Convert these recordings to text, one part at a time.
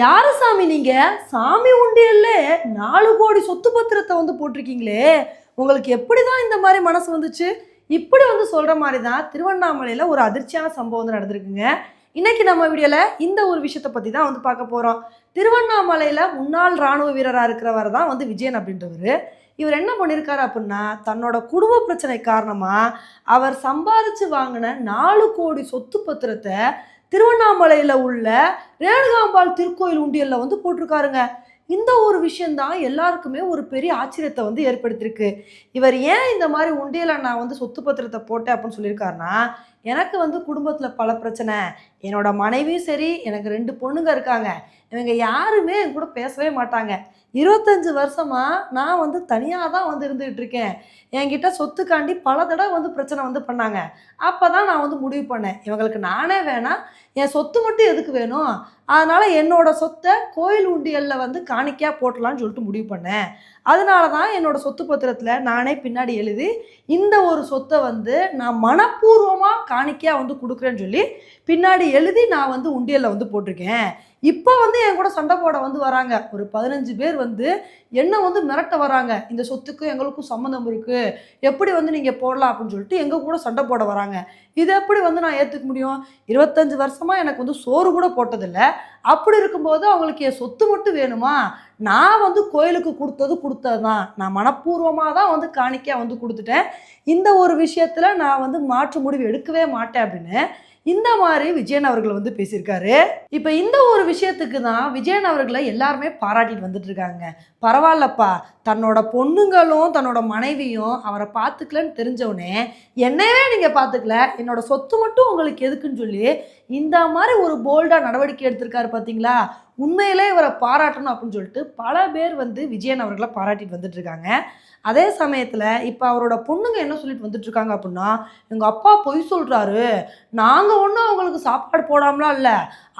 யாரு சாமி நீங்க? சாமி உண்டியல்ல நாலு கோடி சொத்து பத்திரத்தை வந்து போட்டிருக்கீங்களே. உங்களுக்கு எப்படிதான் இந்த மாதிரி மனசு வந்துச்சு? இப்படி வந்து சொல்ற மாதிரி தான் திருவண்ணாமலையில ஒரு அதிர்ச்சியான சம்பவம் வந்து நடந்திருக்குங்க. இன்னைக்கு நம்ம வீடியோல இந்த ஒரு விஷயத்தை பத்தி தான் வந்து பார்க்க போறோம். திருவண்ணாமலையில முன்னாள் ராணுவ வீரராக இருக்கிறவர் தான் வந்து விஜயன் அப்படின்றவர். இவர் என்ன பண்ணியிருக்காரு அப்படின்னா தன்னோட குடும்ப பிரச்சனை காரணமாக அவர் சம்பாதிச்சு வாங்கின நாலு கோடி சொத்து பத்திரத்தை திருவண்ணாமலையில் உள்ள ரேணுகாம்பாள் திருக்கோயில் உண்டியல்ல வந்து போட்டிருக்காருங்க. இந்த ஒரு விஷயம்தான் எல்லாருக்குமே ஒரு பெரிய ஆச்சரியத்தை வந்து ஏற்படுத்தியிருக்கு. இவர் ஏன் இந்த மாதிரி உண்டியலை நான் வந்து சொத்து பத்திரத்தை போட்டேன் அப்படின்னு சொல்லியிருக்காருன்னா எனக்கு வந்து குடும்பத்தில் பல பிரச்சனை. என்னோட மனைவியும் சரி எனக்கு ரெண்டு பொண்ணுங்க இருக்காங்க. இவங்க யாருமே என் கூட பேசவே மாட்டாங்க. இருபத்தஞ்சு வருஷமாக நான் வந்து தனியாக தான் வந்து இருந்துகிட்டு இருக்கேன். என்கிட்ட சொத்துக்காண்டி பல தடவை வந்து பிரச்சனை வந்து பண்ணாங்க. அப்போ தான் நான் வந்து முடிவு பண்ணேன். இவங்களுக்கு நானே வேணாம். என் சொத்து மட்டும் எதுக்கு வேணும்? அதனால் என்னோட சொத்தை கோயில் உண்டியலில் வந்து காணிக்கையாக போட்டலான்னு சொல்லிட்டு முடிவு பண்ணேன். அதனால தான் என்னோட சொத்து பத்திரத்தில் நானே பின்னாடி எழுதி இந்த ஒரு சொத்தை வந்து நான் மனப்பூர்வமாக காணிக்கையாக வந்து கொடுக்குறேன்னு சொல்லி பின்னாடி எழுதி நான் வந்து உண்டியலில் வந்து போட்டிருக்கேன். இப்போ வந்து என் கூட சண்டை போட வந்து வராங்க. ஒரு பதினஞ்சு பேர் வந்து என்ன வந்து மிரட்ட வராங்க? இந்த சொத்துக்கும் எங்களுக்கும் சம்மந்தம் இருக்குது எப்படி வந்து நீங்கள் போடலாம் அப்படின்னு சொல்லிட்டு எங்கள் கூட சண்டை போட வராங்க. இது எப்படி வந்து நான் ஏற்றுக்க முடியும்? இருபத்தஞ்சு வருஷமாக எனக்கு வந்து சோறு கூட போட்டதில்லை. அப்படி இருக்கும்போது அவங்களுக்கு என் சொத்து மட்டும் வேணுமா? நான் வந்து கோயிலுக்கு கொடுத்தது கொடுத்தது தான். நான் மனப்பூர்வமாக தான் வந்து காணிக்கையாக வந்து கொடுத்துட்டேன். இந்த ஒரு விஷயத்தில் நான் வந்து மாற்று முடிவு எடுக்கவே மாட்டேன் அப்படின்னு இந்த மாதிரி விஜயன் அவர்கள் வந்து பேசியிருக்காரு. இப்போ இந்த ஒரு விஷயத்துக்கு தான் விஜயன் அவர்களை எல்லாருமே பாராட்டிட்டு வந்துட்டு இருக்காங்க. பரவாயில்லப்பா தன்னோட பொண்ணுங்களும் தன்னோட மனைவியும் அவரை பார்த்துக்கலன்னு தெரிஞ்சவனே என்னையவே நீங்கள் பார்த்துக்கல என்னோட சொத்து மட்டும் உங்களுக்கு எதுக்குன்னு சொல்லி இந்த மாதிரி ஒரு போல்டாக நடவடிக்கை எடுத்திருக்காரு பார்த்தீங்களா உண்மையிலே இவரை பாராட்டணும் அப்படின்னு சொல்லிட்டு பல பேர் வந்து விஜயன் அவர்களை பாராட்டிட்டு வந்துட்டு இருக்காங்க. அதே சமயத்தில் இப்போ அவரோட பொண்ணுங்க என்ன சொல்லிட்டு வந்துட்டு இருக்காங்க அப்படின்னா எங்கள் அப்பா பொய் சொல்கிறாரு நாங்கள் ஒன்றும் அவங்களுக்கு சாப்பாடு போடாமலாம் இல்லை.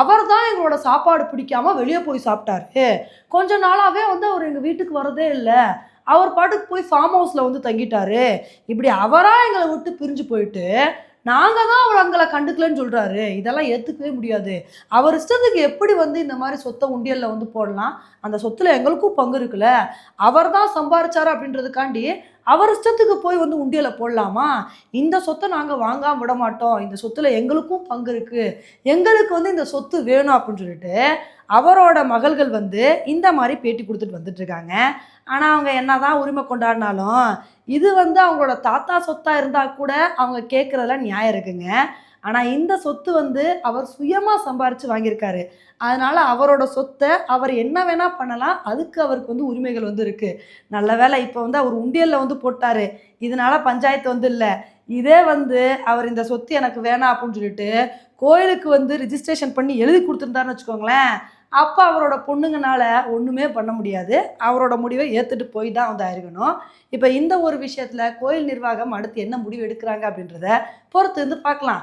அவர் தான் எங்களோட சாப்பாடு பிடிக்காம வெளியே போய் சாப்பிட்டாரு. கொஞ்ச நாளாகவே வந்து அவர் எங்கள் வீட்டுக்கு வரதே இல்லை. அவர் பாட்டுக்கு போய் ஃபார்ம் ஹவுஸில் வந்து தங்கிட்டாரு. இப்படி அவராக எங்களை விட்டு பிரிஞ்சு போயிட்டு நாங்கள் தான் அவர் அங்களை கண்டுக்கலன்னு சொல்கிறாரு இதெல்லாம் ஏற்றுக்கவே முடியாது. அவர் இஷ்டத்துக்கு எப்படி வந்து இந்த மாதிரி சொத்தை உண்டியலில் வந்து போடலாம்? அந்த சொத்தில் எங்களுக்கும் பங்கு இருக்குல்ல. அவர் தான் சம்பாரிச்சாரு அப்படின்றதுக்காண்டி அவர் இஷ்டத்துக்கு போய் வந்து உண்டியலை போடலாமா? இந்த சொத்தை நாங்கள் வாங்காம விட மாட்டோம். இந்த சொத்தில் எங்களுக்கும் பங்கு இருக்குது எங்களுக்கு வந்து இந்த சொத்து வேணும் அப்படின்னு சொல்லிட்டு அவரோட மகள்கள் வந்து இந்த மாதிரி பேட்டி கொடுத்துட்டு வந்துட்டு இருக்காங்க. ஆனால் அவங்க என்ன தான் உரிமை கொண்டாடினாலும் இது வந்து அவங்களோட தாத்தா சொத்தாக இருந்தால் கூட அவங்க கேட்குறதுல நியாயம் இருக்குங்க. ஆனால் இந்த சொத்து வந்து அவர் சுயமாக சம்பாரித்து வாங்கியிருக்காரு. அதனால் அவரோட சொத்தை அவர் என்ன வேணால் பண்ணலாம். அதுக்கு அவருக்கு வந்து உரிமைகள் வந்து இருக்குது நல்ல வேளை இப்போ வந்து அவர் உண்டியலில் வந்து போட்டார். இதனால பஞ்சாயத்து வந்து இல்லை. இதே வந்து அவர் இந்த சொத்து எனக்கு வேணாம் அப்படின்னு சொல்லிட்டு கோயிலுக்கு வந்து ரிஜிஸ்ட்ரேஷன் பண்ணி எழுதி கொடுத்துருந்தாருன்னு வச்சுக்கோங்களேன். அப்போ அவரோட பொண்ணுங்கனால ஒன்றுமே பண்ண முடியாது. அவரோட முடிவை ஏற்றுட்டு போய் தான் வந்து ஆயிருக்கணும் இப்போ இந்த ஒரு விஷயத்தில் கோயில் நிர்வாகம் அடுத்து என்ன முடிவு எடுக்கிறாங்க அப்படின்றத பொறுத்து வந்து பார்க்கலாம்.